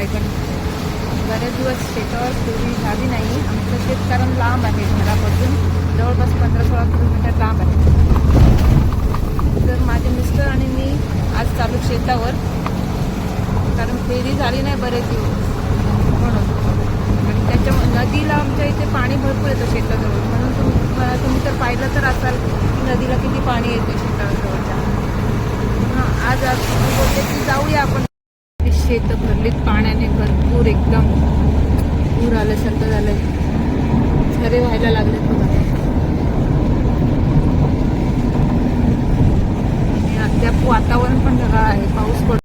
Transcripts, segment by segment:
बायकण बरेच दिवस शेतावर पूर्वी झाली नाही. आमचं शेत कारण लांब आहे घरापासून. जवळपास पंधरा सोळा किलोमीटर लांब आहे. तर माझे मिस्टर आणि मी आज चालू शेतावर. कारण फेरी झाली नाही बरेच दिवस. म्हणून. आणि त्याच्या नदीला आमच्या इथे पाणी भरपूर येतं शेताजवळ. म्हणून तुम मला तुम्ही तर पाहिलं तर असाल की नदीला किती पाणी येते शेताजवळच्या. हां आज आज बोलते की जाऊया आपण. ते शेतं भरलीत पाण्याने भरपूर एकदम. पूर आल्यासारखं झालंय झरे व्हायला लागलेत बघा. आणि अद्याप वातावरण पण ढगाळ आहे पाऊस पडतो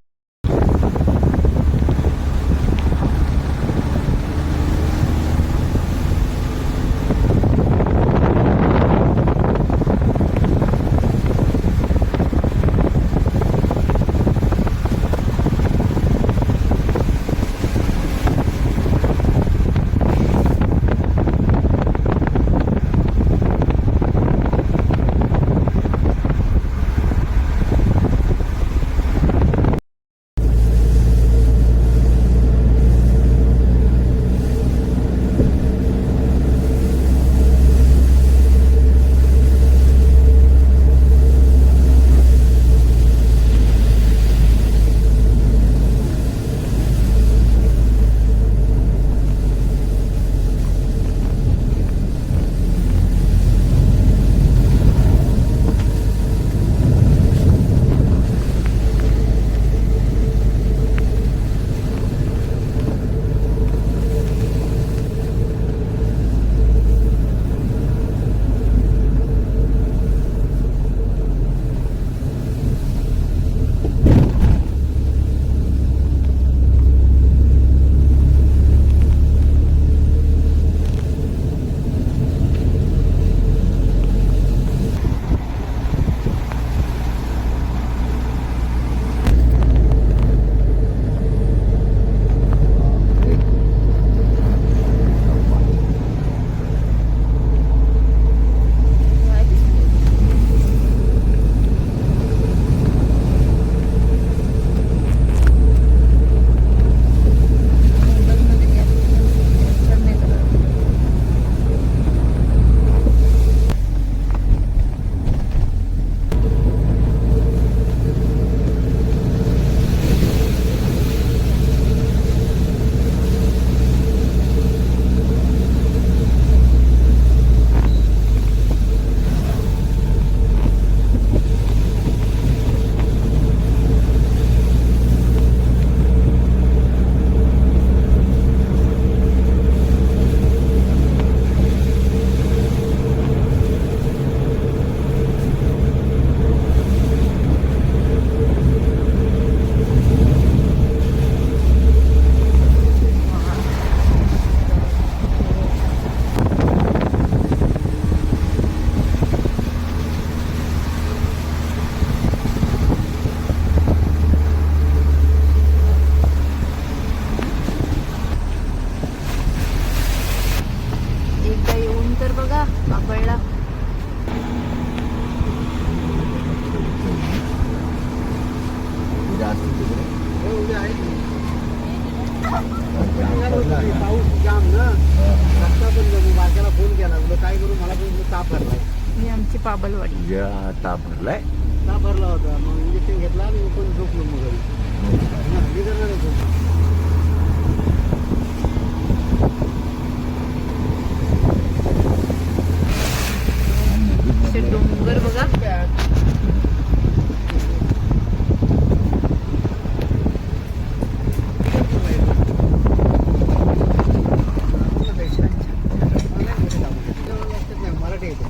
ताप भरलाय ही आमची पाबलवाडी. या ताप भरलाय ताप भरला होता. मग इंजेक्शन घेतला आणि पण झोपलो मग घरी. हा, मी असे डोंगर बघा मराठी येते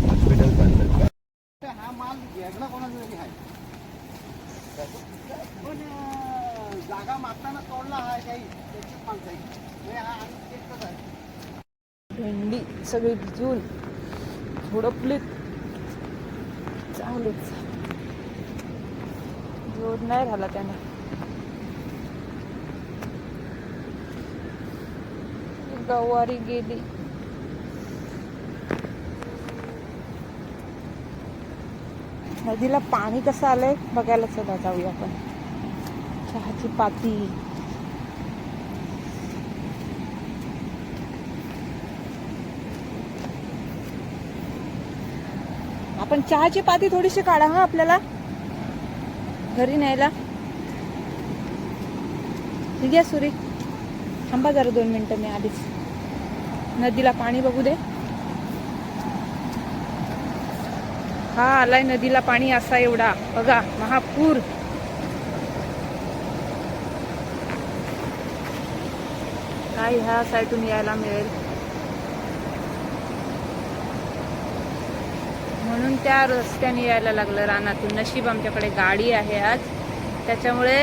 हॉस्पिटल बांधलं हा माल वेगळा कोणाचा तरी आहे पण जागा मागताना तोडला हा काही त्याची माणसं आहे म्हणजे हा आणि एकच आहे. भेंडी सगळी भिजून झोडपलीत चांगलीच जोड नाही राहिला त्याने. गवारी गेली. नदीला पाणी कसं आलंय बघायला सुद्धा जाऊया आपण. चहाची पाती. आपण चहाची पाती थोडीशी काढा हा आपल्याला. घरी न्यायला. घ्या सुरी. थांबा जरा दोन मिनिटं मी आधीच. नदीला पाणी बघू दे. हा आलाय नदीला पाणी असा एवढा. बघा महापूर. काय ह्या साईडून यायला मिळेल? म्हणून त्या रस्त्याने यायला लागलं रानातून. नशीब आमच्याकडे गाडी आहे आज. त्याच्यामुळे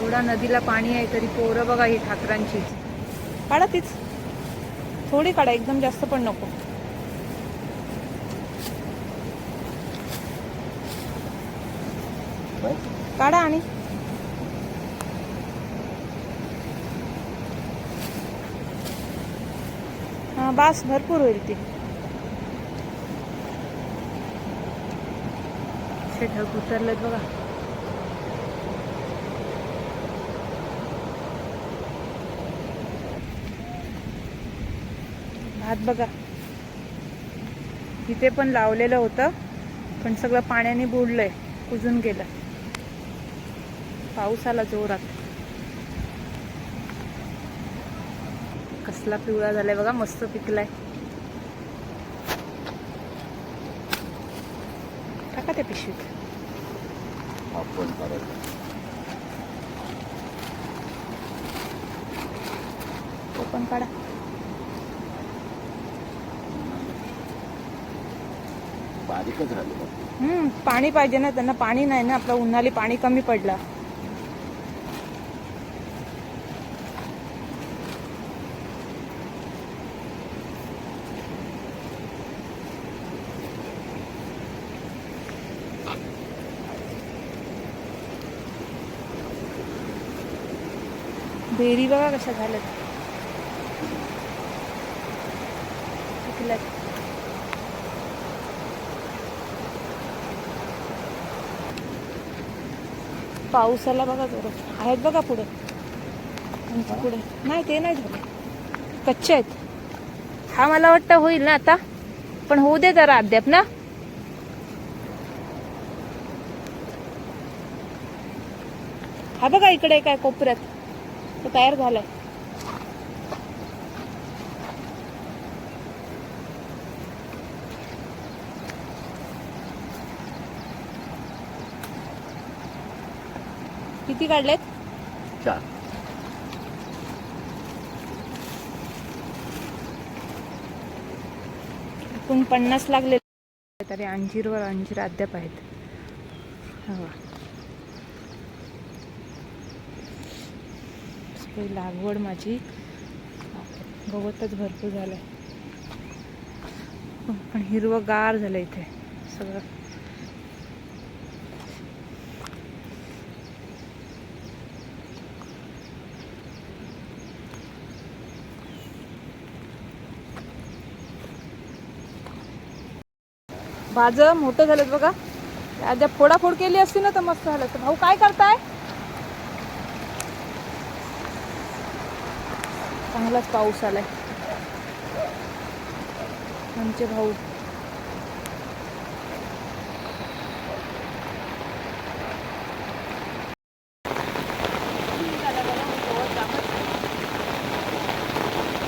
एवढा नदीला पाणी आहे तरी पोरं बघा ही ठाकरांची. काढा तीच. थोडी काढा एकदम जास्त पण नको. काढा आणि हा बास भरपूर होईल ती. ढग उतरलेत बघा. भात बघा. इथे पण लावलेलं होतं पण सगळं पाण्याने बुडलंय कुजून गेलं. पाऊस आला जोरात. कसला पिवळा झालाय बघा मस्त पिकलाय. टाका त्या पिशवीत. पण काढा. बारीकच राहिले बघ. हम्म पाणी पाहिजे ना त्यांना पाणी नाही ना आपलं उन्हाळी पाणी कमी पडलं. बेरी बघा कशा झाल्यात. पिकल्यात. पावसाला बघा जोरात आहेत बघा पुढे. पुढे. नाही ते नाही झालं. कच्चे आहेत. हा मला वाटतं होईल ना आता. पण होऊ दे जरा अद्याप ना. हा बघा इकडे काय कोपऱ्यात. तो तयार झालाय किती काढलेत? चार. एकूण पन्नास लागले तरी अंजीरवर अंजीर अद्याप आहेत. हो लागवड माझी गवतच भरपूर झालंय. पण हिरवंगार झालं इथे सगळं. भाजं मोठं झालं बघा. आद्या फोडाफोड केली असती ना तर मस्त झालं तर भाऊ काय करताय? चांगलाच पाऊस आलाय. आमचे भाऊ.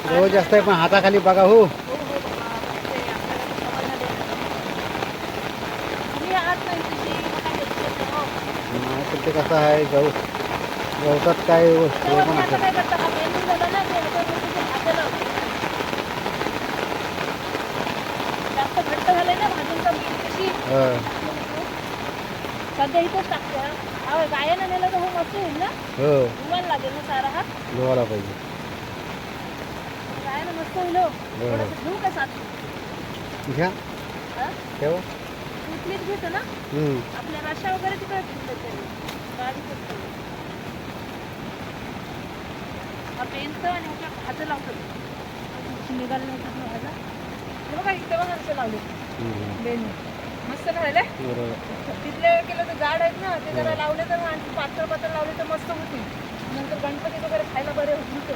गवत जास्त आहे पण हाताखाली बघा हो. ते कसं आहे गवतात काय वस्तू पण जास्त घट्ट झालंय ना भाजून कशी हं, सध्या इथंच टाकते हा. हा गायानं नेलं तर हो मस्त होईल ना हो. धुवायला लागेल ना सारा हा. धुवायला पाहिजे गायानं मस्त होईल हो थोडंसं घेऊ का साथ घ्या. हा? ठेवा. घेतो ना? हं. आपल्या राशा वगैरे तिकडे ठेवलं तरी पेनचं आणि ह्याच्या हातं लावतो निघालं नाही तर भाजा हे बघा इथे बघा कसं लावले. बेन मस्त झाले बरोबर. तिथले केलं तर जाड आहेत ना ते जरा लावले तर आणखी पातळ पातळ लावले तर मस्त होतील. नंतर गणपती वगैरे खायला बरे होतील ते.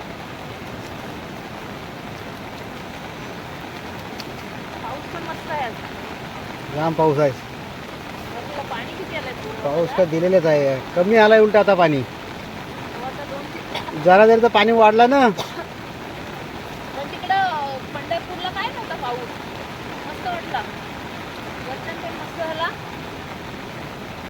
पाऊस पण मस्त आहे जाम पाऊस आहे. पाणी किती आलंय पाऊस तर दिलेलेच आहे. कमी आलाय उलट आता पाणी. जरा जरी तर पाणी वाढलं ना